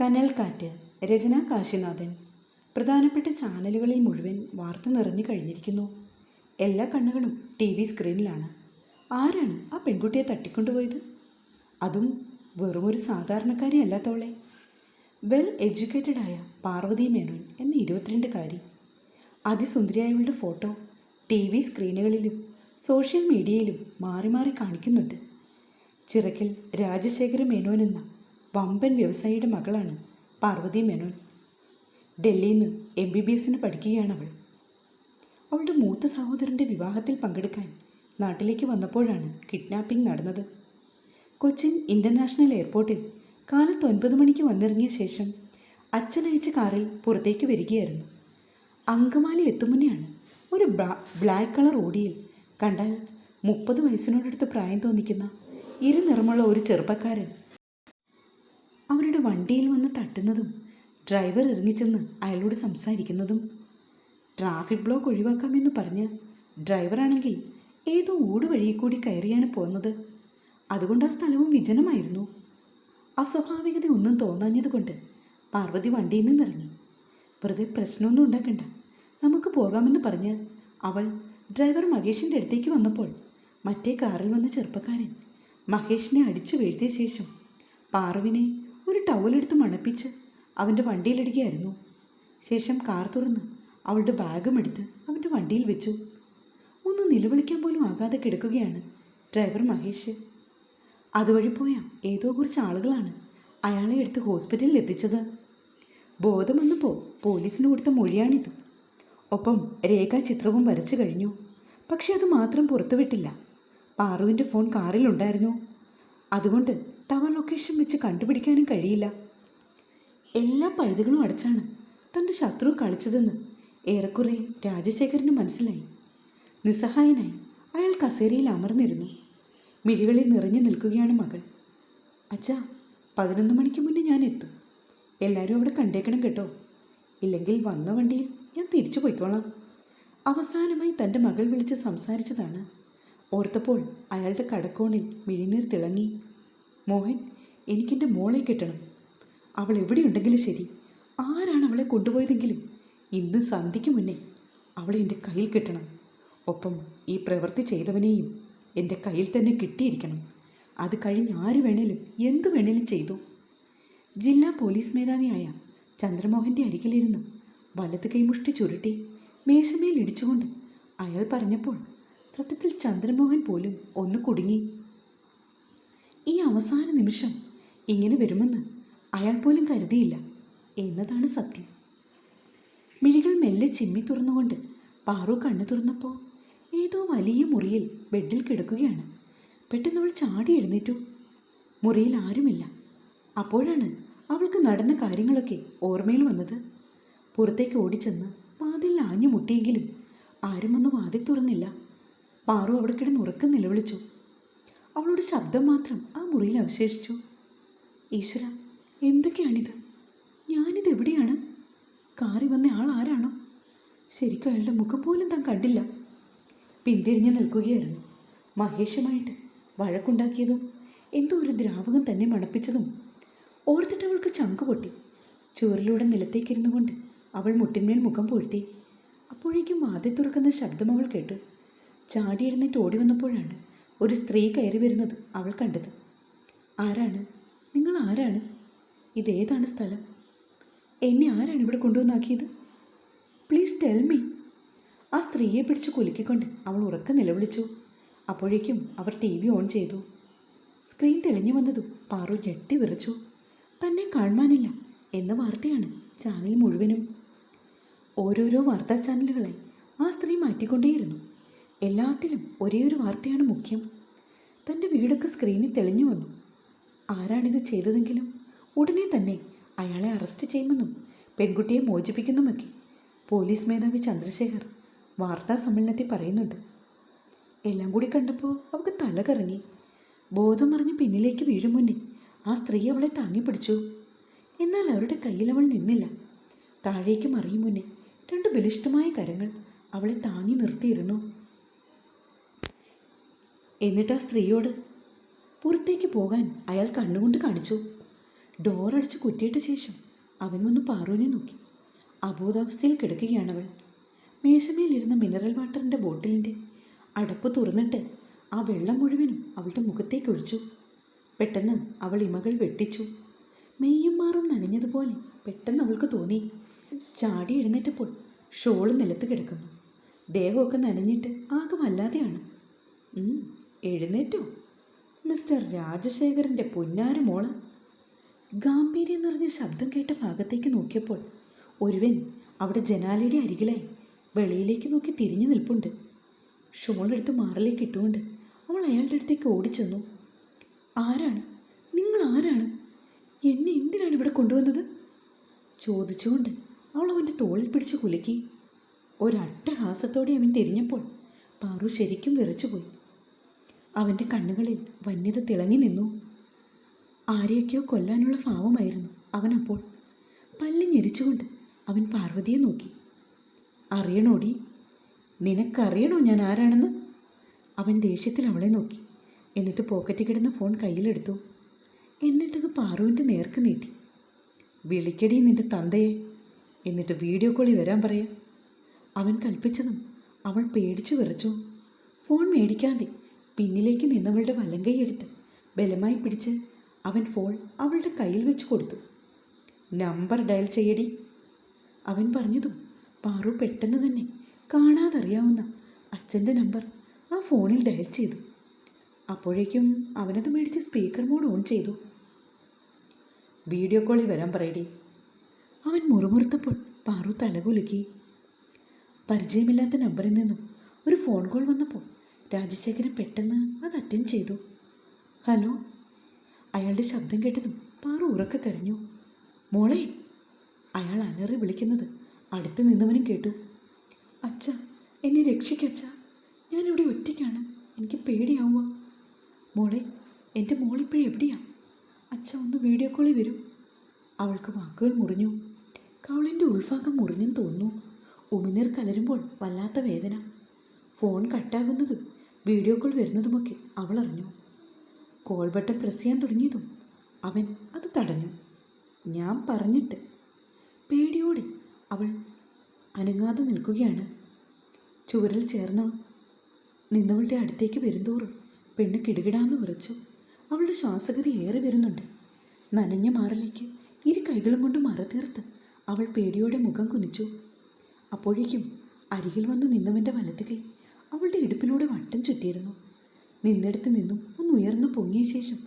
കനൽക്കാറ്റ് രചന കാശിനാഥൻ. പ്രധാനപ്പെട്ട ചാനലുകളിൽ മുഴുവൻ വാർത്ത നിറഞ്ഞു കഴിഞ്ഞിരിക്കുന്നു. എല്ലാ കണ്ണുകളും ടി വി സ്ക്രീനിലാണ്. ആരാണ് ആ പെൺകുട്ടിയെ തട്ടിക്കൊണ്ടുപോയത്? അതും വെറുമൊരു സാധാരണക്കാരി അല്ലാത്തവളെ. വെൽ എഡ്യൂക്കേറ്റഡായ പാർവതി മേനോൻ എന്ന ഇരുപത്തിരണ്ടുകാരി. അതിസുന്ദരിയായവളുടെ ഫോട്ടോ ടി വി സ്ക്രീനുകളിലും സോഷ്യൽ മീഡിയയിലും മാറി മാറി കാണിക്കുന്നുണ്ട്. ചിറക്കൽ രാജശേഖര മേനോൻ എന്ന വമ്പൻ വ്യവസായിയുടെ മകളാണ് പാർവതി മേനോൻ. ഡൽഹിയിൽ നിന്ന് എം ബി ബി എസിന് പഠിക്കുകയാണ് അവൾ അവളുടെ മൂത്ത സഹോദരന്റെ വിവാഹത്തിൽ പങ്കെടുക്കാൻ നാട്ടിലേക്ക് വന്നപ്പോഴാണ് കിഡ്നാപ്പിംഗ് നടന്നത്. കൊച്ചിൻ ഇന്റർനാഷണൽ എയർപോർട്ടിൽ കാലത്ത് ഒൻപത് മണിക്ക് വന്നിറങ്ങിയ ശേഷം അച്ഛനയച്ച കാറിൽ പുറത്തേക്ക് വരികയായിരുന്നു. അങ്കമാലി എത്തുമുന്നെയാണ് ഒരു ബ്ലാക്ക് കളർ ഓടിയിൽ കണ്ടാൽ മുപ്പത് വയസ്സിനോടടുത്ത് പ്രായം തോന്നിക്കുന്ന ഇരുനിറമുള്ള ഒരു ചെറുപ്പക്കാരൻ വണ്ടിയിൽ വന്ന് തട്ടുന്നതും ഡ്രൈവർ ഇറങ്ങിച്ചെന്ന് അയാളോട് സംസാരിക്കുന്നതും ട്രാഫിക് ബ്ലോക്ക് ഒഴിവാക്കാമെന്ന് പറഞ്ഞ് ഡ്രൈവറാണെങ്കിൽ ഏതോ ഊട് വഴിയിൽ കൂടി കയറിയാണ് പോകുന്നത് അതുകൊണ്ട് ആ സ്ഥലവും വിജനമായിരുന്നു. അസ്വാഭാവികത ഒന്നും തോന്നാഞ്ഞതുകൊണ്ട് പാർവതി വണ്ടിയിൽ നിന്നിറങ്ങി വെറുതെ പ്രശ്നമൊന്നും ഉണ്ടാക്കണ്ട. നമുക്ക് പോകാമെന്ന് പറഞ്ഞ് അവൾ ഡ്രൈവർ മഹേഷിന്റെ അടുത്തേക്ക് വന്നപ്പോൾ മറ്റേ കാറിൽ വന്ന ചെറുപ്പക്കാരൻ മഹേഷിനെ അടിച്ചു വീഴ്ത്തിയ ശേഷം പാറുവിനെ ഒരു ടവലെടുത്ത് മണപ്പിച്ച് അവന്റെ വണ്ടിയിലിടുകയായിരുന്നു. ശേഷം കാർ തുറന്ന് അവളുടെ ബാഗും എടുത്ത് അവന്റെ വണ്ടിയിൽ വെച്ചു. ഒന്ന് നിലവിളിക്കാൻ പോലും ആകാതെ കിടക്കുകയാണ് ഡ്രൈവർ മഹേഷ്. അതുവഴി പോയ ഏതോ കുറച്ച് ആളുകളാണ് അയാളെ എടുത്ത് ഹോസ്പിറ്റലിൽ എത്തിച്ചത്. ബോധം വന്നപ്പോൾ പോലീസിന് കൊടുത്ത മൊഴിയാണിത്. ഒപ്പം രേഖാചിത്രവും വരച്ചു കഴിഞ്ഞു. പക്ഷേ അത് മാത്രം പുറത്തുവിട്ടില്ല. പാറുവിന്റെ ഫോൺ കാറിലുണ്ടായിരുന്നു. അതുകൊണ്ട് ടവർ ലൊക്കേഷൻ വെച്ച് കണ്ടുപിടിക്കാനും കഴിയില്ല. എല്ലാ പഴുതുകളും അടച്ചാണ് തന്റെ ശത്രു കളിച്ചതെന്ന് ഏറെക്കുറെ രാജശേഖരന് മനസ്സിലായി. നിസ്സഹായനായി അയാൾ കസേരയിൽ അമർന്നിരുന്നു. മിഴികളിൽ നിറഞ്ഞു നിൽക്കുകയാണ് മകൾ. അച്ഛാ പതിനൊന്ന് മണിക്ക് മുന്നേ ഞാൻ എത്തും. എല്ലാവരും അവിടെ കണ്ടേക്കണം കേട്ടോ. ഇല്ലെങ്കിൽ വന്ന വണ്ടിയിൽ ഞാൻ തിരിച്ചു പോയിക്കോളാം. അവസാനമായി തന്റെ മകൾ വിളിച്ച് സംസാരിച്ചതാണ്. ഓർത്തപ്പോൾ അയാളുടെ കടക്കോണിൽ മിഴിനീർ തിളങ്ങി മോഹൻ എനിക്കെന്റെ മോളെ കിട്ടണം. അവൾ എവിടെയുണ്ടെങ്കിലും ശരി. ആരാണ് അവളെ കൊണ്ടുപോയതെങ്കിലും? ഇന്ന് സന്ധ്യയ്ക്ക് മുന്നേ അവളെ എന്റെ കയ്യിൽ കിട്ടണം. ഒപ്പം ഈ പ്രവൃത്തി ചെയ്തവനെയും എന്റെ കയ്യിൽ തന്നെ കിട്ടിയിരിക്കണം. അത് കഴിഞ്ഞ് ആര് വേണേലും എന്തു വേണേലും ചെയ്തു. ജില്ലാ പോലീസ് മേധാവിയായ ചന്ദ്രമോഹന്റെ അരികിലിരുന്ന് വലത് കൈമുഷ്ടി ചുരുട്ടി മേശമേൽ ഇടിച്ചുകൊണ്ട് അയാൾ പറഞ്ഞപ്പോൾ സത്യത്തിൽ ചന്ദ്രമോഹൻ പോലും ഒന്ന് കുടുങ്ങി. ഈ അവസാന നിമിഷം ഇങ്ങനെ വരുമെന്ന് അയാൾ പോലും കരുതിയില്ല എന്നതാണ് സത്യം. മിഴികൾ മെല്ലെ ചിമ്മി തുറന്നുകൊണ്ട് പാറു കണ്ണു തുറന്നപ്പോൾ ഏതോ വലിയ മുറിയിൽ ബെഡിൽ കിടക്കുകയാണ്. പെട്ടെന്ന് അവൾ ചാടി എഴുന്നേറ്റു. മുറിയിൽ ആരുമില്ല. അപ്പോഴാണ് അവൾക്ക് നടന്ന കാര്യങ്ങളൊക്കെ ഓർമ്മയിൽ വന്നത്. പുറത്തേക്ക് ഓടിച്ചെന്ന് വാതിൽ ആഞ്ഞു മുട്ടിയെങ്കിലും ആരും വാതിൽ തുറന്നില്ല. പാറു അവിടെ കിടന്ന് ഉറക്കം നിലവിളിച്ചു. അവളുടെ ശബ്ദം മാത്രം ആ മുറിയിൽ അവശേഷിച്ചു. ഈശ്വര എന്തൊക്കെയാണിത്? ഞാനിത് എവിടെയാണ്? കാറി വന്ന ആൾ ആരാണോ? ശരിക്കും അയാളുടെ മുഖം പോലും താൻ കണ്ടില്ല. പിന്തിരിഞ്ഞു നിൽക്കുകയായിരുന്നു. മഹേഷുമായിട്ട് വഴക്കുണ്ടാക്കിയതും എന്തോ ഒരു ദ്രാവകം തന്നെ മണപ്പിച്ചതും ഓർത്തിട്ട് അവൾക്ക് ചങ്ക് പൊട്ടി. ചോറിലൂടെ നിലത്തേക്കിരുന്നു കൊണ്ട് അവൾ മുട്ടിന്മേൽ മുഖം പൊഴ്ത്തി. അപ്പോഴേക്കും വാതിൽ തുറക്കുന്ന ശബ്ദം അവൾ കേട്ടു. ചാടിയിരുന്നിട്ട് ഓടി വന്നപ്പോഴാണ് ഒരു സ്ത്രീ കയറി വരുന്നത് അവൾ കണ്ടത്. ആരാണ്? നിങ്ങൾ ആരാണ്? ഇതേതാണ് സ്ഥലം? എന്നെ ആരാണ് ഇവിടെ കൊണ്ടുവന്നാക്കിയത്? Please tell me. ആ സ്ത്രീയെ പിടിച്ച് കുലുക്കിക്കൊണ്ട് അവൾ ഉറക്കം നിലവിളിച്ചു. അപ്പോഴേക്കും അവർ ടി വി ഓൺ ചെയ്തു. സ്ക്രീൻ തെളിഞ്ഞു വന്നതും പാറു ഞെട്ടി വിറച്ചു. തന്നെ കാണുവാനില്ല എന്ന വാർത്തയാണ് ചാനൽ മുഴുവനും. ഓരോരോ വാർത്താ ചാനലുകളെ ആ സ്ത്രീ മാറ്റിക്കൊണ്ടേയിരുന്നു. എല്ലാത്തിലും ഒരേ ഒരു വാർത്തയാണ് മുഖ്യം. തന്റെ വീടൊക്കെ സ്ക്രീനിൽ തെളിഞ്ഞു വന്നു. ആരാണിത് ചെയ്തതെങ്കിലും ഉടനെ തന്നെ അയാളെ അറസ്റ്റ് ചെയ്യുമെന്നും പെൺകുട്ടിയെ മോചിപ്പിക്കുന്നുമൊക്കെ പോലീസ് മേധാവി ചന്ദ്രശേഖർ വാർത്താ സമ്മേളനത്തിൽ പറയുന്നുണ്ട്. എല്ലാം കൂടി കണ്ടപ്പോൾ അവൾക്ക് തല കറങ്ങി ബോധം മറിഞ്ഞ് പിന്നിലേക്ക് വീഴും മുന്നേ ആ സ്ത്രീ അവളെ താങ്ങി പിടിച്ചു. എന്നാൽ അവരുടെ കയ്യിൽ അവൾ നിന്നില്ല. താഴേക്ക് മറിയും മുന്നേ രണ്ട് ബലിഷ്ടമായ കരങ്ങൾ അവളെ താങ്ങി നിർത്തിയിരുന്നു. എന്നിട്ട് ആ സ്ത്രീയോട് പുറത്തേക്ക് പോകാൻ അയാൾ കണ്ണുകൊണ്ട് കാണിച്ചു. ഡോറടിച്ച് കുറ്റിയിട്ട ശേഷം അവൻ വന്ന് പാറുവിനെ നോക്കി. അബോധാവസ്ഥയിൽ കിടക്കുകയാണവൾ. മേശമേലിരുന്ന മിനറൽ വാട്ടറിന്റെ ബോട്ടിലിന്റെ അടപ്പ് തുറന്നിട്ട് ആ വെള്ളം മുഴുവനും അവളുടെ മുഖത്തേക്ക് ഒഴിച്ചു. പെട്ടെന്ന് അവൾ ഇമകൾ വെട്ടിച്ചു. മെയ്യും മാറും നനഞ്ഞതുപോലെ പെട്ടെന്ന് അവൾക്ക് തോന്നി. ചാടി എഴുന്നേറ്റപ്പോൾ ഷോൾ നിലത്ത് കിടക്കുന്നു. ദേഹമൊക്കെ നനഞ്ഞിട്ട് ആകെ വല്ലാതെയാണ്. എഴുന്നേറ്റോ. മിസ്റ്റർ രാജശേഖരന്റെ പൊന്നാര മോൾ. ഗാംഭീര്യം നിറഞ്ഞ ശബ്ദം കേട്ട ഭാഗത്തേക്ക് നോക്കിയപ്പോൾ ഒരുവൻ അവിടെ ജനാലയുടെ അരികിലായി വെളിയിലേക്ക് നോക്കി തിരിഞ്ഞു നിൽപ്പുണ്ട്. ഷോളെടുത്ത് മാറിലേക്ക് ഇട്ടുകൊണ്ട് അവൾ അയാളുടെ അടുത്തേക്ക് ഓടിച്ചെന്നു. ആരാണ്? നിങ്ങൾ ആരാണ്? എന്നെ എന്തിനാണ് ഇവിടെ കൊണ്ടുവന്നത്? ചോദിച്ചുകൊണ്ട് അവൾ അവന്റെ തോളിൽ പിടിച്ച് കുലുക്കി. ഒരട്ടഹാസത്തോടെ അവൻ തിരിഞ്ഞപ്പോൾ പാറു ശരിക്കും വിറച്ചുപോയി. അവന്റെ കണ്ണുകളിൽ വന്യത തിളങ്ങി നിന്നു. ആരെയൊക്കെയോ കൊല്ലാനുള്ള ഭാവമായിരുന്നു അവനപ്പോൾ പല്ല് ഞെരിച്ചുകൊണ്ട് അവൻ പാർവതിയെ നോക്കി. അറിയണോടി? നിനക്കറിയണോ ഞാൻ ആരാണെന്ന്? അവൻ ദേഷ്യത്തിൽ അവളെ നോക്കി. എന്നിട്ട് പോക്കറ്റിൽ കിടന്ന ഫോൺ കയ്യിലെടുത്തു. എന്നിട്ടത് പാറുവിന്റെ നേർക്ക് നീട്ടി. വിളിക്കടി നിന്റെ തന്തയെ. എന്നിട്ട് വീഡിയോ കോളിൽ വരാൻ പറയാം. അവൻ കൽപ്പിച്ചതും അവൾ പേടിച്ചു വിറച്ചു. ഫോൺ മേടിക്കാതെ പിന്നിലേക്ക് നിന്നവളുടെ വലങ്കൈ എടുത്ത് ബലമായി പിടിച്ച് അവൻ ഫോൺ അവളുടെ കയ്യിൽ വെച്ച് കൊടുത്തു. നമ്പർ ഡയൽ ചെയ്യടി. അവൻ പറഞ്ഞതും പാറു പെട്ടെന്ന് തന്നെ കാണാതറിയാവുന്ന അച്ഛന്റെ നമ്പർ ആ ഫോണിൽ ഡയൽ ചെയ്തു. അപ്പോഴേക്കും അവനത് മേടിച്ച് സ്പീക്കർ മോഡ് ഓൺ ചെയ്തു. വീഡിയോ കോളിൽ വരാൻ പറയടി. അവൻ മുറുമുറുത്തപ്പോൾ പാറു തലകുലുക്കി. പരിചയമില്ലാത്ത നമ്പറിൽ നിന്നും ഒരു ഫോൺ കോൾ വന്നപ്പോൾ രാജശേഖരൻ പെട്ടെന്ന് അത് അറ്റൻഡ് ചെയ്തു. ഹലോ? അയാളുടെ ശബ്ദം കേട്ടതും പാറു ഉറക്കെ കരഞ്ഞു. മോളെ അയാൾ അലറി വിളിക്കുന്നത് അടുത്ത് നിന്നവനും കേട്ടു. അച്ഛ എന്നെ രക്ഷിക്കച്ഛ ഞാനിവിടെ ഒറ്റയ്ക്കാണ്. എനിക്ക് പേടിയാവുക. മോളെ എന്റെ മോളിപ്പോഴും എവിടെയാ? അച്ഛ ഒന്ന് വീഡിയോ കോളിൽ വരും. അവൾക്ക് വാക്കുകൾ മുറിഞ്ഞു. കവളിന്റെ ഉൾഭാഗം മുറിഞ്ഞെന്ന് തോന്നുന്നു. ഉമിനീർ കലരുമ്പോൾ വല്ലാത്ത വേദന. ഫോൺ കട്ടാകുന്നതും വീഡിയോ കോൾ വരുന്നതുമൊക്കെ അവൾ അറിഞ്ഞു കോൾ ബട്ടൺ പ്രസ് ചെയ്യാൻ തുടങ്ങിയതും അവൻ അത് തടഞ്ഞു. ഞാൻ പറഞ്ഞിട്ട് പേടിയോടെ അവൾ അനങ്ങാതെ നിൽക്കുകയാണ്. ചുവരിൽ ചേർന്ന് നിന്നവളുടെ അടുത്തേക്ക് വരുന്തോറും പെണ്ണ് കിടുകിടാന്ന് ഉറച്ചു അവളുടെ ശ്വാസഗതി ഏറെ വരുന്നുണ്ട്. നനഞ്ഞ മാറിലേക്ക് ഇരു കൈകളും കൊണ്ട് മറതീർത്ത് അവൾ പേടിയോടെ മുഖം കുനിച്ചു. അപ്പോഴേക്കും അരികിൽ വന്ന് നിന്നവന്റെ വലത്ത് കൈ അവളുടെ ഇടുപ്പിലൂടെ വട്ടം ചുറ്റിയിരുന്നു. നിന്നിടത്ത് നിന്നും ഒന്ന് ഉയർന്നു പൊങ്ങിയ ശേഷം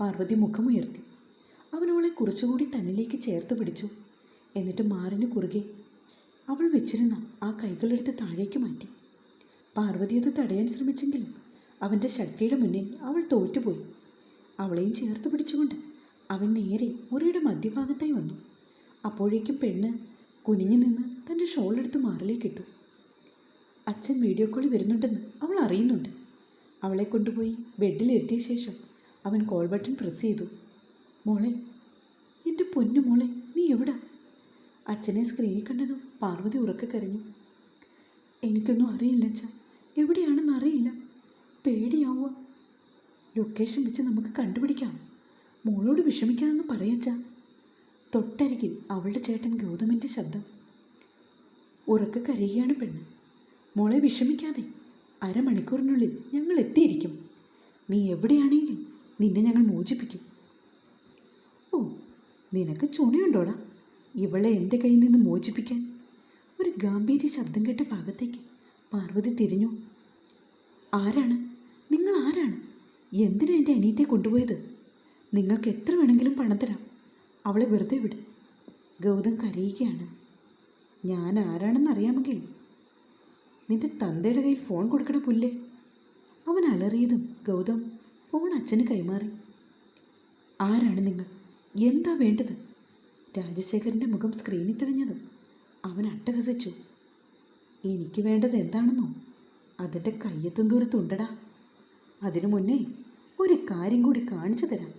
പാർവതി മുഖമുയർത്തി. അവനവളെ കുറച്ചുകൂടി തന്നിലേക്ക് ചേർത്ത് പിടിച്ചു. എന്നിട്ട് മാറിന് കുറുകെ അവൾ വെച്ചിരുന്ന ആ കൈകളെടുത്ത് താഴേക്ക് മാറ്റി. പാർവതി അത് തടയാൻ ശ്രമിച്ചെങ്കിലും അവന്റെ ശക്തിയുടെ മുന്നിൽ അവൾ തോറ്റുപോയി. അവളെയും ചേർത്ത് പിടിച്ചുകൊണ്ട് അവൻ നേരെ മുറിയുടെ മധ്യഭാഗത്തായി വന്നു. അപ്പോഴേക്കും പെണ്ണ് കുനിഞ്ഞു നിന്ന് തന്റെ ഷോളെടുത്ത് മാറിലേക്കിട്ടു അച്ഛൻ വീഡിയോ കോളിൽ വരുന്നുണ്ടെന്ന് അവൾ അറിയുന്നുണ്ട്. അവളെ കൊണ്ടുപോയി ബെഡിലിരുത്തിയ ശേഷം അവൻ കോൾ ബട്ടൺ പ്രസ് ചെയ്തു. മോളെ എന്റെ പൊന്നു മോളെ നീ എവിടാ? അച്ഛനെ സ്ക്രീനിൽ കണ്ടതും പാർവതി ഉറക്കെ കരഞ്ഞു. എനിക്കൊന്നും അറിയില്ല അച്ഛ. എവിടെയാണെന്ന് അറിയില്ല. പേടിയാവുക ലൊക്കേഷൻ വെച്ച് നമുക്ക് കണ്ടുപിടിക്കാം. മോളോട് വിഷമിക്കാതെന്ന് പറയച്ച തൊട്ടരികിൽ അവളുടെ ചേട്ടൻ ഗൗതമിന്റെ ശബ്ദം. ഉറക്കെ കരയുകയാണ് പെണ്ണ്. മോളെ വിഷമിക്കാതെ അരമണിക്കൂറിനുള്ളിൽ ഞങ്ങൾ എത്തിയിരിക്കും. നീ എവിടെയാണെങ്കിലും നിന്നെ ഞങ്ങൾ മോചിപ്പിക്കും. ഓ നിനക്ക് ചുണയുണ്ടോടാ? ഇവളെ എന്റെ കയ്യിൽ നിന്ന് മോചിപ്പിക്കാൻ. ഒരു ഗാംഭീര്യ ശബ്ദം കേട്ട ഭാഗത്തേക്ക് പാർവതി തിരിഞ്ഞു. ആരാണ്? നിങ്ങൾ ആരാണ്? എന്തിനാ എന്റെ അനിയത്തെ കൊണ്ടുപോയത്? നിങ്ങൾക്ക് എത്ര വേണമെങ്കിലും പണം തരാം. അവളെ വെറുതെ വിട്. ഗൗതം കരയുകയാണ്. ഞാൻ ആരാണെന്ന് അറിയാമെങ്കിൽ നിന്റെ തന്തയുടെ കയ്യിൽ ഫോൺ കൊടുക്കണ പുല്ലേ. അവൻ അലറിയതും ഗൗതം ഫോൺ അച്ഛന് കൈമാറി. ആരാണ് നിങ്ങൾ? എന്താ വേണ്ടത്? രാജശേഖരന്റെ മുഖം സ്ക്രീനിൽ തെളിഞ്ഞതും അവൻ അട്ടഹസിച്ചു. എനിക്ക് വേണ്ടത് എന്താണെന്നോ? അതിന്റെ കയ്യെത്തും ദൂരത്തുണ്ടടാ അതിനു മുന്നേ ഒരു കാര്യം കൂടി കാണിച്ചു തരാം.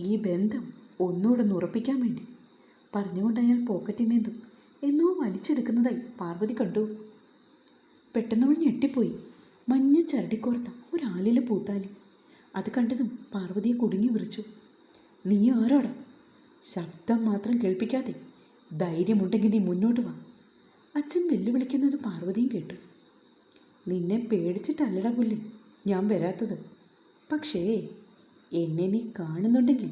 ഈ ബന്ധം ഒന്നുകൂടെ ഒന്ന് ഉറപ്പിക്കാൻ വേണ്ടി. പറഞ്ഞുകൊണ്ട് അയാൾ പോക്കറ്റിൽ നിന്നും എന്നോ വലിച്ചെടുക്കുന്നതായി പാർവതി കണ്ടു. പെട്ടെന്നവൾ ഞെട്ടിപ്പോയി. മഞ്ഞ ചരടിക്കോർത്ത ഒരാലിലെ പൂത്താലി. അത് കണ്ടതും പാർവതിയെ കുടുങ്ങി വിറിച്ചു. നീ ആരോടാ? ശബ്ദം മാത്രം കേൾപ്പിക്കാതെ ധൈര്യമുണ്ടെങ്കിൽ നീ മുന്നോട്ട് വാ. അച്ഛൻ വെല്ലുവിളിക്കുന്നത് പാർവതിയും കേട്ടു. നിന്നെ പേടിച്ചിട്ടല്ലട പുല്ലി ഞാൻ വരാത്തത്. പക്ഷേ എന്നെ നീ കാണുന്നുണ്ടെങ്കിൽ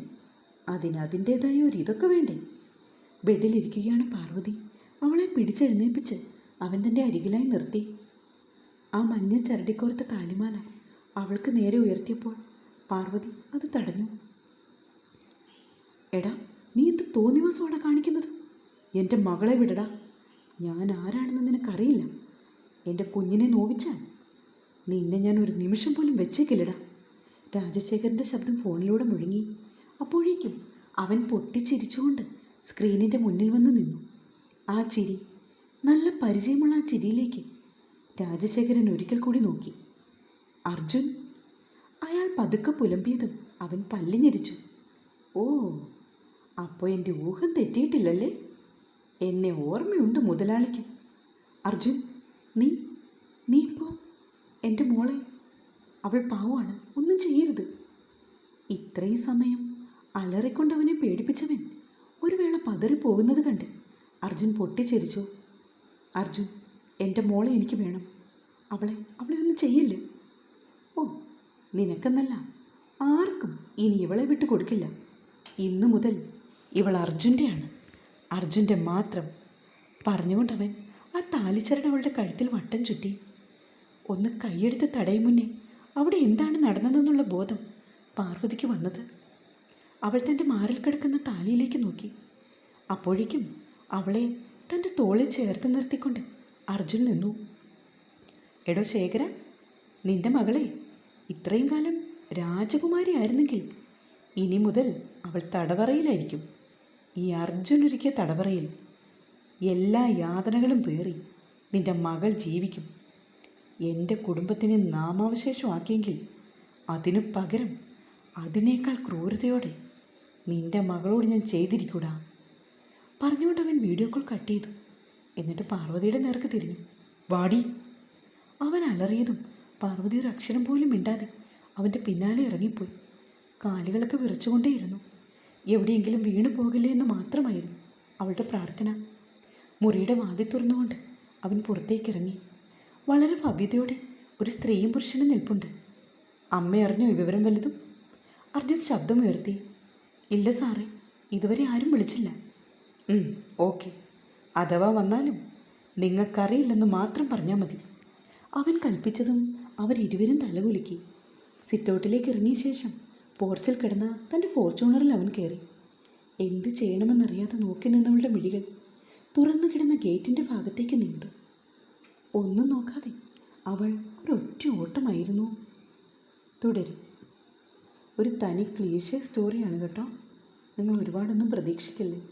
അതിന് അതിന്റേതായ ഒരു ഇതൊക്കെ വേണ്ടേ? ബെഡിലിരിക്കുകയാണ് പാർവതി. അവളെ പിടിച്ചെഴുന്നേൽപ്പിച്ച് അവൻ തന്റെ അരികിലായി നിർത്തി. ആ മഞ്ഞ ചരടിക്കോർത്ത താലിമാല അവൾക്ക് നേരെ ഉയർത്തിയപ്പോൾ പാർവതി അത് തടഞ്ഞു. എടാ നീ എന്ത് തോന്നിവാസമാണ് കാണിക്കുന്നത്? എന്റെ മകളെ വിടടാ. ഞാൻ ആരാണെന്ന് നിനക്കറിയില്ല. എന്റെ കുഞ്ഞിനെ നോവിച്ചാൽ നിന്നെ ഞാൻ ഒരു നിമിഷം പോലും വെച്ചേക്കില്ലടാ. രാജശേഖരന്റെ ശബ്ദം ഫോണിലൂടെ മുഴങ്ങി. അപ്പോഴേക്കും അവൻ പൊട്ടിച്ചിരിച്ചുകൊണ്ട് സ്ക്രീനിന്റെ മുന്നിൽ വന്ന് നിന്നു. ആ ചിരി നല്ല പരിചയമുള്ള ആ ചിരിയിലേക്ക് രാജശേഖരൻ ഒരിക്കൽ കൂടി നോക്കി. അർജുൻ അയാൾ പതുക്കെ പുലമ്പിയതും അവൻ പല്ലിഞ്ഞിരിച്ചു ഓ അപ്പോൾ എന്റെ ഊഹം തെറ്റിയിട്ടില്ലല്ലേ? എന്നെ ഓർമ്മയുണ്ട് മുതലാളിക്ക്. അർജുൻ നീ നീ ഇപ്പോൾ എന്റെ മോളെ അവൾ പാവാണ് ഒന്നും ചെയ്യരുത്. ഇത്രയും സമയം അലറിക്കൊണ്ടവനെ പേടിപ്പിച്ചവൻ ഒരു വേള പതറിപ്പോകുന്നത് കണ്ട് അർജുൻ പൊട്ടിച്ചിരിച്ചു. അർജുൻ എന്റെ മോളെ എനിക്ക് വേണം. അവളെ അവളെ ഒന്നും ചെയ്യില്ലേ? ഓ നിനക്കെന്നല്ല. ആർക്കും ഇനി ഇവളെ വിട്ടു കൊടുക്കില്ല. ഇന്നു മുതൽ ഇവൾ അർജുന്റെയാണ്. അർജുന്റെ മാത്രം. പറഞ്ഞുകൊണ്ടവൻ ആ താലിച്ചരട് അവളുടെ കഴുത്തിൽ വട്ടം ചുറ്റി. ഒന്ന് കൈയെടുത്ത് തടയും മുന്നേ അവിടെ എന്താണ് നടന്നതെന്നുള്ള ബോധം പാർവതിക്ക് വന്നത്. അവൾ തന്റെ മാറിൽ കിടക്കുന്ന താലിയിലേക്ക് നോക്കി. അപ്പോഴേക്കും അവളെ തന്റെ തോളിൽ ചേർത്ത് നിർത്തിക്കൊണ്ട് അർജുൻ നിന്നു. എടോ ശേഖര നിന്റെ മകളെ ഇത്രയും കാലം രാജകുമാരി ആയിരുന്നെങ്കിൽ ഇനി മുതൽ അവൾ തടവറയിലായിരിക്കും. ഈ അർജുൻ ഒരുക്കിയ തടവറയിൽ എല്ലാ യാതനകളും പേറി നിന്റെ മകൾ ജീവിക്കും. എന്റെ കുടുംബത്തിനെ നാമാവശേഷമാക്കിയെങ്കിൽ അതിനു പകരം അതിനേക്കാൾ ക്രൂരതയോടെ നിന്റെ മകളോട് ഞാൻ ചെയ്തിരിക്കൂടാ? പറഞ്ഞുകൊണ്ട് അവൻ വീഡിയോ കോൾ കട്ട് ചെയ്തു. എന്നിട്ട് പാർവതിയുടെ നേർക്ക് തിരിഞ്ഞു. വാടി. അവൻ അലറിയതും പാർവതി ഒരു അക്ഷരം പോലും മിണ്ടാതെ അവന്റെ പിന്നാലെ ഇറങ്ങിപ്പോയി. കാലുകളൊക്കെ വിറച്ചുകൊണ്ടേയിരുന്നു. എവിടെയെങ്കിലും വീണു പോകില്ലേ എന്ന് മാത്രമായിരുന്നു അവളുടെ പ്രാർത്ഥന. മുറിയുടെ വാതി തുറന്നുകൊണ്ട് അവൻ പുറത്തേക്ക് ഇറങ്ങി വളരെ ഭവ്യതയോടെ ഒരു സ്ത്രീയും പുരുഷനും നിൽപ്പുണ്ട്. അമ്മ അറിഞ്ഞോ വിവരം വലുതും അർജുൻ ശബ്ദമുയർത്തി ഇല്ല സാറേ ഇതുവരെ ആരും വിളിച്ചില്ല. ഓക്കെ. അഥവാ വന്നാലും നിങ്ങൾക്കറിയില്ലെന്ന് മാത്രം പറഞ്ഞാൽ മതി. അവൻ കൽപ്പിച്ചതും അവരിരുവരും തലകുലുക്കി സിറ്റൗട്ടിലേക്ക് ഇറങ്ങിയ ശേഷം പോർച്ചിൽ കിടന്ന തന്റെ ഫോർച്യൂണറിൽ അവൻ കയറി. എന്ത് ചെയ്യണമെന്നറിയാതെ നോക്കി നിന്നവളുടെ മിഴികൾ തുറന്നു കിടന്ന ഗേറ്റിന്റെ ഭാഗത്തേക്ക് നീണ്ടു. ഒന്നും നോക്കാതെ അവൾ ഒരൊറ്റ ഓട്ടമായിരുന്നു. തുടരും. ഒരു തനി ക്ലീശ സ്റ്റോറിയാണ് കേട്ടോ. നിങ്ങൾ ഒരുപാടൊന്നും പ്രതീക്ഷിക്കല്ലേ?